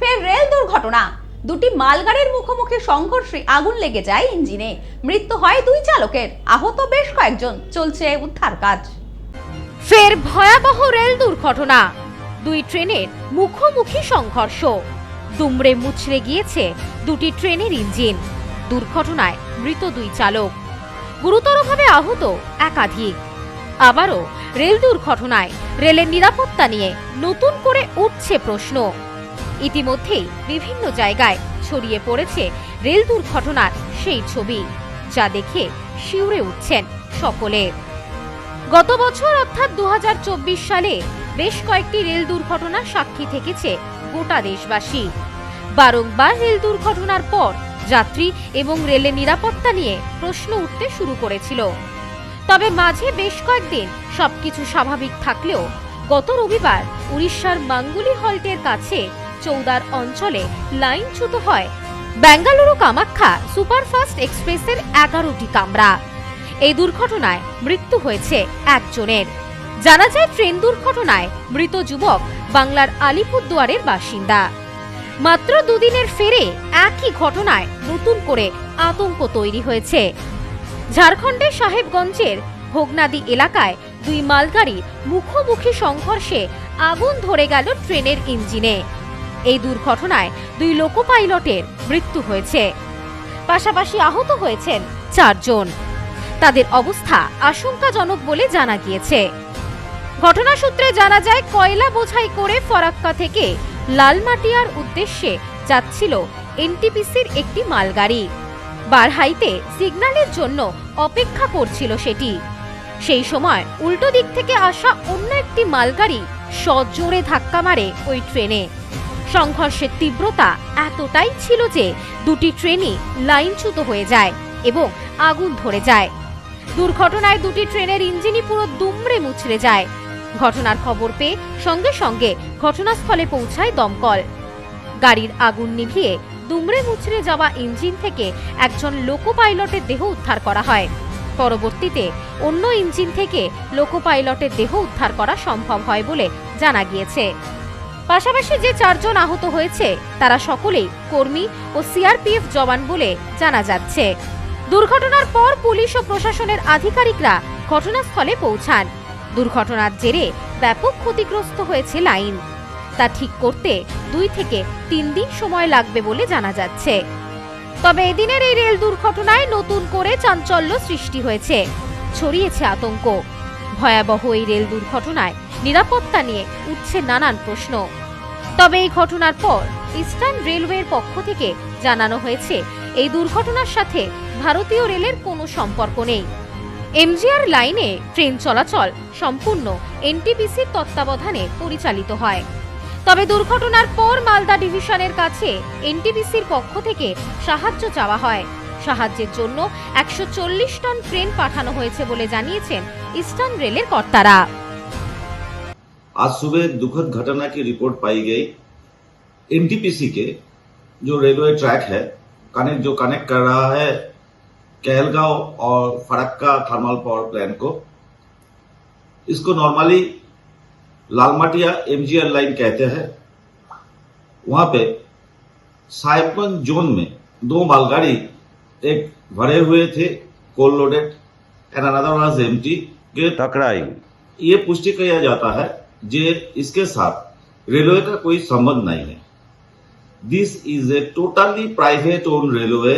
ফের রেল দুর্ঘটনা। দুটি মালগাড়ির মুখোমুখি সংঘর্ষে আগুন লেগে যায় ইঞ্জিনে। মৃত্যু হয় দুই চালকের, আহত বেশ কয়েকজন। চলছে উদ্ধার কাজ। ফের ভয়াবহ রেল দুর্ঘটনা। দুই ট্রেনের মুখোমুখি সংঘর্ষ। দুমড়ে মুচড়ে গিয়েছে দুটি ট্রেনের ইঞ্জিন। দুর্ঘটনায় মৃত দুই চালক। গুরুতরভাবে আহত একাধিক। আবারও রেল দুর্ঘটনায় রেলের নিরাপত্তা নিয়ে নতুন করে উঠছে প্রশ্ন। ইতিমধ্যেই বিভিন্ন জায়গায় ছড়িয়ে পড়েছে রেল দুর্ঘটনার সেই ছবি, যা দেখে শিউরে উঠছেন সকলে। গত বছর অর্থাৎ দু সালে বেশ কয়েকটি রেল দুর্ঘটনার সাক্ষী থেকেছে গোটা দেশবাসী। বারংবার রেল দুর্ঘটনার পর যাত্রী এবং রেলের নিরাপত্তা নিয়ে প্রশ্ন উঠতে শুরু করেছিল। তবে মাঝে বেশ কয়েকদিন সবকিছু স্বাভাবিক থাকলেও গত রবিবার উড়িষ্যার মাঙ্গুলি হল্টের কাছে চৌদার অঞ্চলে লাইনচ্যুত হয়। বেঙ্গালুরু কামাখ্যা সুপারফাস্ট এক্সপ্রেসের এগারোটি কামরা। এই দুর্ঘটনায় মৃত্যু হয়েছে একজনের। জানা যায়, ট্রেন দুর্ঘটনায় মৃত যুবক বাংলার আলিপুরদুয়ারের বাসিন্দা। মাত্র দুদিনের ফেরে একই ঘটনায় নতুন করে আতঙ্ক তৈরি হয়েছে। ঝাড়খণ্ডের সাহেবগঞ্জের ভোগনাদি এলাকায় দুই মালগাড়ির মুখোমুখি সংঘর্ষে আগুন ধরে গেল ট্রেনের ইঞ্জিনে। এই দুর্ঘটনায় দুই লোকো পাইলটের মৃত্যু হয়েছে। পাশাপাশি আহত হয়েছেন চারজন। তাদের অবস্থা আশঙ্কাজনক বলে জানা গিয়েছে। ঘটনা সূত্রে জানা যায়, কয়লা বোঝাই করে ফরাক্কা থেকে লালমাটিয়ার উদ্দেশ্যে যাচ্ছিল এনটিপিসির একটি মালগাড়ি। বারহাইতে সিগন্যালের জন্য অপেক্ষা করছিল সেটি। সেই সময় উল্টো দিক থেকে আসা অন্য একটি মালগাড়ি সজোরে ধাক্কা মারে ওই ট্রেনে। সংঘর্ষের তীব্রতা এতটাই ছিল যে দুটি ট্রেনই লাইনচ্যুত হয়ে যায় এবং আগুন ধরে যায়। দুর্ঘটনায় দুটি ট্রেনের ইঞ্জিনই পুরো দুমড়ে মুচড়ে যায়। ঘটনার খবর পেয়ে সঙ্গে সঙ্গে ঘটনাস্থলে পৌঁছায় দমকল। গাড়ির আগুন নিভিয়ে দুমড়ে মুচড়ে যাওয়া ইঞ্জিন থেকে একজন লোকো পাইলটের দেহ উদ্ধার করা হয়। পরবর্তীতে অন্য ইঞ্জিন থেকে লোকো পাইলটের দেহ উদ্ধার করা সম্ভব হয় বলে জানা গিয়েছে। পাশাপাশি যে চারজন আহত হয়েছে, তারা সকলেই কর্মী ও সিআরপিএফ জওয়ান বলে জানা যাচ্ছে। দুর্ঘটনার পর পুলিশ ও প্রশাসনের আধিকারিকরা ঘটনাস্থলে পৌঁছান। দুর্ঘটনার জেরে ব্যাপক ক্ষতিগ্রস্ত হয়েছে লাইন। তা ঠিক করতে দুই থেকে তিন দিন সময় লাগবে বলে জানা যাচ্ছে। তবে এদিনের এই রেল দুর্ঘটনায় নতুন করে চাঞ্চল্য সৃষ্টি হয়েছে। ছড়িয়েছে আতঙ্ক। ভয়াবহ এই রেল দুর্ঘটনায় নিরাপত্তা নিয়ে উঠছে নানান প্রশ্ন। তবে এই ঘটনার পর ইস্টার্ন রেলওয়ের পক্ষ থেকে জানানো হয়েছে, এই দুর্ঘটনার সাথে ভারতীয় রেলের কোনো সম্পর্ক নেই। এমজিআর লাইনে ট্রেন চলাচল সম্পূর্ণ এনটিপিসির তত্ত্বাবধানে পরিচালিত হয়। তবে দুর্ঘটনার পর মালদা ডিভিশনের কাছে এনটিপিসির পক্ষ থেকে সাহায্য চাওয়া হয়। সাহায্যের জন্য একশো টন ট্রেন পাঠানো হয়েছে বলে জানিয়েছেন ইস্টার্ন রেলের কর্তারা आज सुबह दुखद घटना की रिपोर्ट पाई गई एनटीपीसी के जो रेलवे ट्रैक है कनेक्ट जो कनेक्ट कर रहा है कहलगांव और फरक्का थर्मल पावर प्लांट को इसको नॉर्मली लालमाटिया एमजीआर लाइन कहते हैं वहां पे साहेबगंज जोन में दो मालगाड़ी एक भरे हुए थे coal loaded and another was empty के टकराई ये पुष्टि किया जाता है जे इसके साथ रेलवे का कोई संबंध नहीं है this is a totally private own railway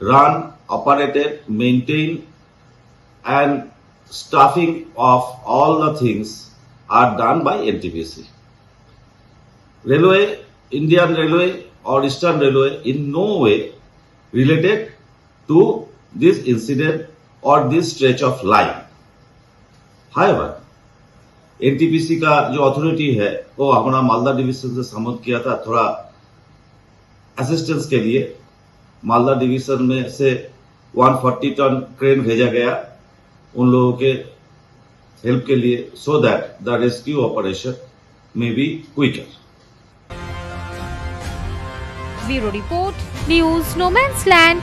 run operated maintain and staffing of all the things are done by NTPC. Railway, Indian Railway or Eastern Railway in no way related to this incident or this stretch of line. However, NTPC का जो authority है वो अपना Malda division से समर्थ किया था थोड़ा assistance के लिए। मालदा डिवीज़न में से 140 टन क्रेन भेजा गया उन लोगों के हेल्प के लिए so that the rescue operation में be quicker bureau report news no man's land.